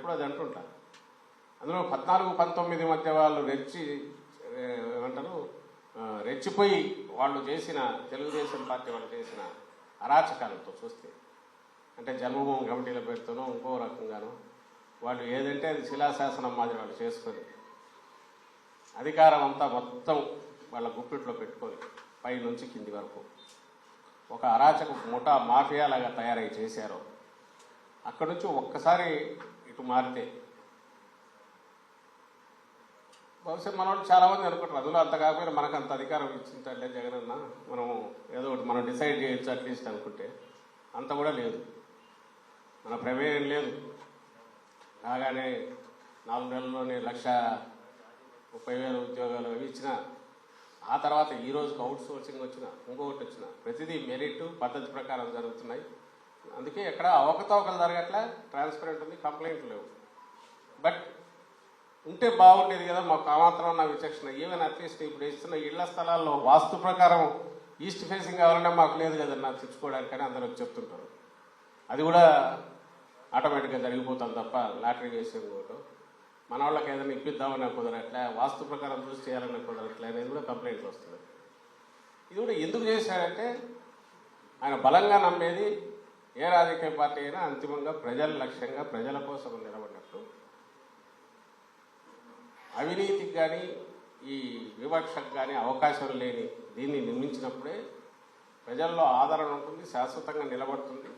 ఎప్పుడూ అది అంటుంటా. అందులో పద్నాలుగు పంతొమ్మిది మధ్య వాళ్ళు రెచ్చి ఏమంటారు? రెచ్చిపోయి వాళ్ళు చేసిన తెలుగుదేశం పార్టీ వాళ్ళు చేసిన అరాచకాలతో చూస్తే అంటే జన్మభూమి కమిటీల పేరుతోనో ఇంకో రకంగానో వాళ్ళు ఏదంటే అది శిలాశాసనం మాదిరి వాళ్ళు చేసుకొని అధికారం అంతా మొత్తం వాళ్ళ గుప్పిట్లో పెట్టుకొని పై నుంచి కింది వరకు. ఒక అరాచక ముఠా మాఫియా లాగా తయారై చేశారు. అక్కడి నుంచి ఒక్కసారి మారితే. బహుశా మన వాళ్ళు చాలా మంది అనుకుంటారు అందులో అంత కాకపోయినా మనకు అంత అధికారం ఇచ్చిందంటే జగన్ అన్న మనం ఏదో ఒకటి మనం డిసైడ్ చేయొచ్చు అట్లీస్ట్ అనుకుంటే. అంత కూడా లేదు. మన ప్రమేయం లేదు. కాగానే నాలుగు నెలల్లోనే లక్ష ముప్పై వేల ఉద్యోగాలు అవి ఇచ్చిన ఆ తర్వాత ఈ రోజుకి అవుట్ సోర్సింగ్ వచ్చిన ఇంకొకటి వచ్చిన ప్రతిదీ మెరిట్ పద్ధతి ప్రకారం జరుగుతున్నాయి. అందుకే ఎక్కడ అవకతవకలు జరగట్లే ట్రాన్స్పరెంట్ ఉంది కంప్లైంట్ లేవు. బట్ ఉంటే బాగుండేది కదా మాకు ఆమాత్రం నా విచక్షణ. ఈవెన్ అట్లీస్ట్ ఇప్పుడు ఇస్తున్న ఇళ్ళ స్థలాల్లో వాస్తు ప్రకారం ఈస్ట్ ఫేసింగ్ కావాలన్నా మాకు లేదు కదన్నా తెచ్చుకోవడానికని అందరూ చెప్తుంటారు. అది కూడా ఆటోమేటిక్గా జరిగిపోతాం తప్ప లాటరీ వేసే కూడా మన వాళ్ళకి ఏదైనా ఇప్పిద్దామన్నా కుదరట్లే వాస్తు ప్రకారం చూసి చేయాలన్నా కుదరట్లే అనేది కూడా కంప్లైంట్లు వస్తుంది. ఇది కూడా ఎందుకు చేశాడంటే ఆయన బలంగా నమ్మేది ఏ రాజకీయ పార్టీ అయినా అంతిమంగా ప్రజల లక్ష్యంగా ప్రజల కోసం నిలబడినట్టు. అవినీతికి కానీ ఈ వివక్షకు కానీ అవకాశం లేని దీన్ని నిర్మించినప్పుడే ప్రజల్లో ఆదరణ ఉంటుంది శాశ్వతంగా నిలబడుతుంది.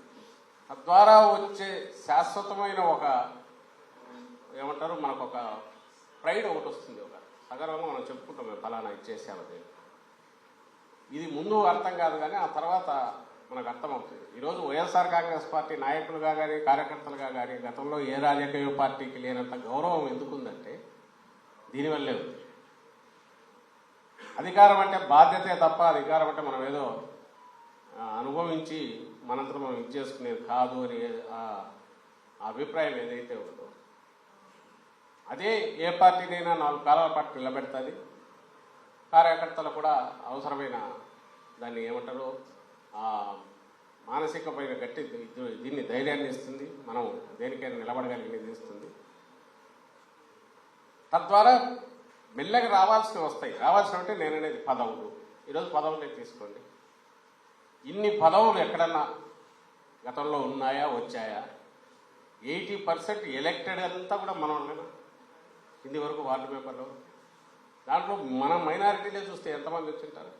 తద్వారా వచ్చే శాశ్వతమైన ఒక ఏమంటారు మనకు ఒక ప్రైడ్ ఒకటి వస్తుంది ఒక సగర్వంగా మనం చెప్పుకుంటాం మేము ఫలానా ఇచ్చేసామని ఇది ముందు అర్థం కాదు కానీ ఆ తర్వాత మనకు అర్థమవుతుంది. ఈరోజు వైఎస్ఆర్ కాంగ్రెస్ పార్టీ నాయకులుగా కానీ కార్యకర్తలుగా కానీ గతంలో ఏ రాజకీయ పార్టీకి లేనంత గౌరవం ఎందుకుందంటే దీనివల్లే ఉంది. అధికారం అంటే బాధ్యతే తప్ప అధికారం అంటే మనం ఏదో అనుభవించి మనంతరం మనం ఇది చేసుకునేది కాదు అని ఆ అభిప్రాయం ఏదైతే ఉందో అదే ఏ పార్టీనైనా నాలుగు కాలాల పాటు నిలబెడుతుంది. కార్యకర్తలు కూడా అవసరమైన దాన్ని ఏమంటారు? మానసికమైన గట్టి దీన్ని ధైర్యాన్ని ఇస్తుంది. మనం దేనికైనా నిలబడగలిగేది ఇస్తుంది. తద్వారా మెల్లగా రావాల్సినవి వస్తాయి. రావాల్సిన అంటే నేను అనేది పదవులు. ఈరోజు పదవులే తీసుకోండి. ఇన్ని పదవులు ఎక్కడన్నా గతంలో ఉన్నాయా వచ్చాయా? ఎయిటీ పర్సెంట్ ఎలక్టెడ్ అంతా కూడా మనం ఇది వరకు వార్డు పేపర్లో దాంట్లో మన మైనారిటీలే చూస్తే ఎంతమంది వచ్చింటారు?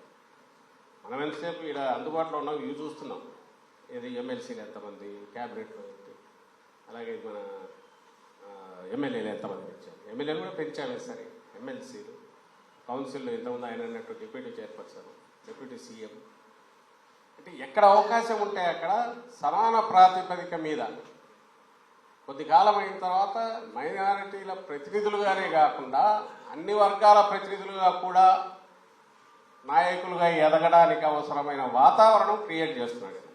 మనం ఎంతసేపు ఇక్కడ అందుబాటులో ఉన్నాం ఇవి చూస్తున్నాం. ఇది ఎమ్మెల్సీలు ఎంతమంది క్యాబినెట్లో ఏంటి అలాగే మన ఎమ్మెల్యేలు ఎంతమంది పెంచారు. ఎమ్మెల్యేలు కూడా పెంచాలి సరే ఎమ్మెల్సీలు కౌన్సిల్లో ఎంతమంది ఆయన అన్నట్టు డిప్యూటీ చైర్పర్సన్ డిప్యూటీ సీఎం. అంటే ఎక్కడ అవకాశం ఉంటే అక్కడ సమాన ప్రాతిపదిక మీద కొద్ది కాలం అయిన తర్వాత మైనారిటీల ప్రతినిధులుగానే కాకుండా అన్ని వర్గాల ప్రతినిధులుగా కూడా నాయకులుగా ఎదగడానికి అవసరమైన వాతావరణం క్రియేట్ చేస్తున్నాడు.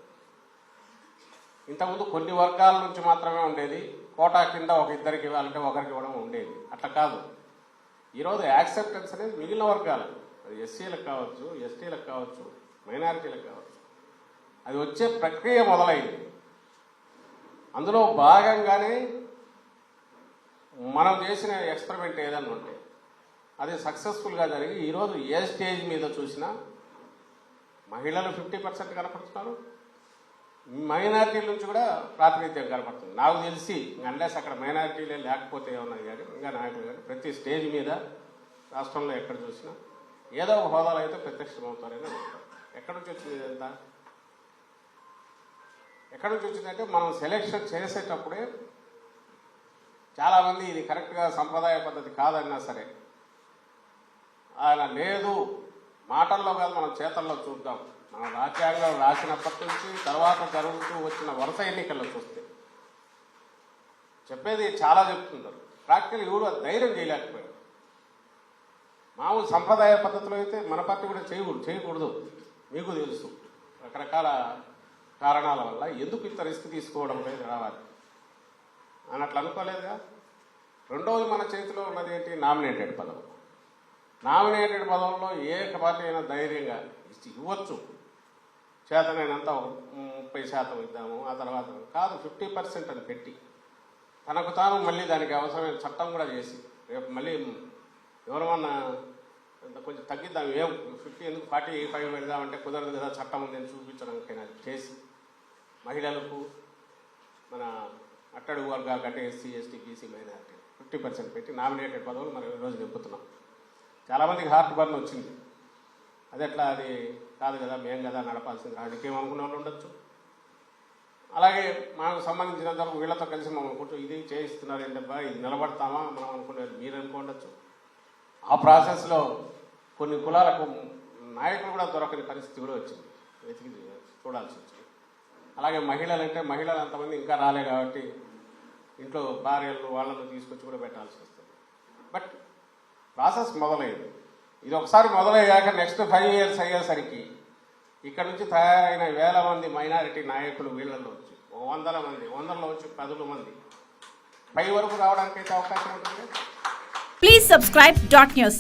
ఇంతకుముందు కొన్ని వర్గాల నుంచి మాత్రమే ఉండేది. కోటా కింద ఒక ఇద్దరికి ఇవ్వాలంటే ఒకరికి ఇవ్వడం ఉండేది. అట్లా కాదు. ఈరోజు యాక్సెప్టెన్స్ అనేది మిగిలిన వర్గాలు. అది ఎస్సీలకు కావచ్చు ఎస్టీలకు కావచ్చు మైనారిటీలకు కావచ్చు. అది వచ్చే ప్రక్రియ మొదలైంది. అందులో భాగంగానే మనం చేసిన ఎక్స్పెరిమెంట్ ఏదన్నా ఉంటే అది సక్సెస్ఫుల్గా జరిగి ఈరోజు ఏ స్టేజ్ మీద చూసినా మహిళలు ఫిఫ్టీ పర్సెంట్ కనపడుతున్నారు మైనారిటీల నుంచి కూడా ప్రాతినిధ్యం కనపడుతుంది. నాకు తెలిసి అన్లెస్ అక్కడ మైనారిటీలే లేకపోతే ఏమన్నా కానీ ఇంకా నాయకులు కానీ ప్రతి స్టేజ్ మీద రాష్ట్రంలో ఎక్కడ చూసినా ఏదో ఒక హోదాలో అయితే ప్రత్యక్షమవుతారని అనుకుంటారు ఎక్కడి నుంచి వచ్చింది ఇదంతా? ఎక్కడి నుంచి వచ్చిందంటే మనం సెలెక్షన్ చేసేటప్పుడే చాలామంది ఇది కరెక్ట్గా సంప్రదాయ పద్ధతి కాదన్నా సరే ఆయన లేదు. మాటల్లో కాదు మనం చేతల్లో చూద్దాం. మన రాజ్యాంగం రాసినప్పటి నుంచి తర్వాత జరుగుతూ వచ్చిన వరుస ఎన్నికల్లో చూస్తే. చెప్పేది చాలా చెప్తున్నారు ప్రాక్టికల్ ఎవరు? అది ధైర్యం చేయలేకపోయారు. మామూలు సంప్రదాయ పద్ధతిలో అయితే మన పార్టీ కూడా చేయకూడదు చేయకూడదు. మీకు తెలుసు. రకరకాల కారణాల వల్ల ఎందుకు ఇంత రిస్క్ తీసుకోవడం లేదు రావాలి. అని అట్లా అనుకోలేదుగా? రెండవది మన చేతిలో ఉన్నది ఏంటి? నామినేటెడ్ పదవి నామినేటెడ్ పదవుల్లో ఏ పార్టీ అయినా ధైర్యంగా ఇవ్వచ్చు. చేతనైనంత ఒక ముప్పై శాతం ఇద్దాము ఆ తర్వాత కాదు ఫిఫ్టీ పర్సెంట్ అని పెట్టి. తనకు తాను మళ్ళీ దానికి అవసరమైన చట్టం కూడా చేసి రేపు మళ్ళీ ఎవరమన్నా కొంచెం తగ్గిద్దాం ఏం? ఫిఫ్టీ ఎందుకు? ఫార్టీ ఫైవ్ పెడదామంటే కుదరదు కదా చట్టం ఉందని చూపించడానికైనా చేసి. మహిళలకు మన అట్టడుగు వర్గాలు అంటే SC ST BC minority fifty percent పెట్టి నామినేటెడ్ పదవులు మనం ఈరోజు నింపుతున్నాం. చాలామందికి హార్ట్ బర్న్ వచ్చింది. అది ఎట్లా అది కాదు కదా మేము కదా నడపాల్సింది రాడికి ఏమనుకున్న వాళ్ళు ఉండొచ్చు. అలాగే మనకు సంబంధించినంత వరకు వీళ్ళతో కలిసి మమ్మల్ని కూర్చో ఇది చేయిస్తున్నారు ఏంటబ్బా ఇది నిలబడతామా మనం అనుకునేది మీరు అనుకోండొచ్చు ఆ ప్రాసెస్లో కొన్ని కులాలకు నాయకులు కూడా దొరకని పరిస్థితి కూడా వచ్చింది. వెతికి చూడాల్సి వచ్చింది. అలాగే మహిళలు అంటే మహిళలు అంతమంది ఇంకా రాలే కాబట్టి ఇంట్లో భార్యలు వాళ్ళను తీసుకొచ్చి కూడా పెట్టాల్సి వస్తుంది. బట్ ప్రాసెస్ మొదలైంది ఇది ఒకసారి మొదలయ్యాక నెక్స్ట్ ఫైవ్ ఇయర్స్ అయ్యేసరికి ఇక్కడ నుంచి తయారైన వేల మంది మైనారిటీ నాయకులు వీళ్ళల్లో వచ్చి ఒక వందల మంది వందల్లో వచ్చి పదుల మంది. పై వరకు రావడానికి అయితే అవకాశం ఉంటుంది ప్లీజ్ సబ్స్క్రైబ్ డాట్ న్యూస్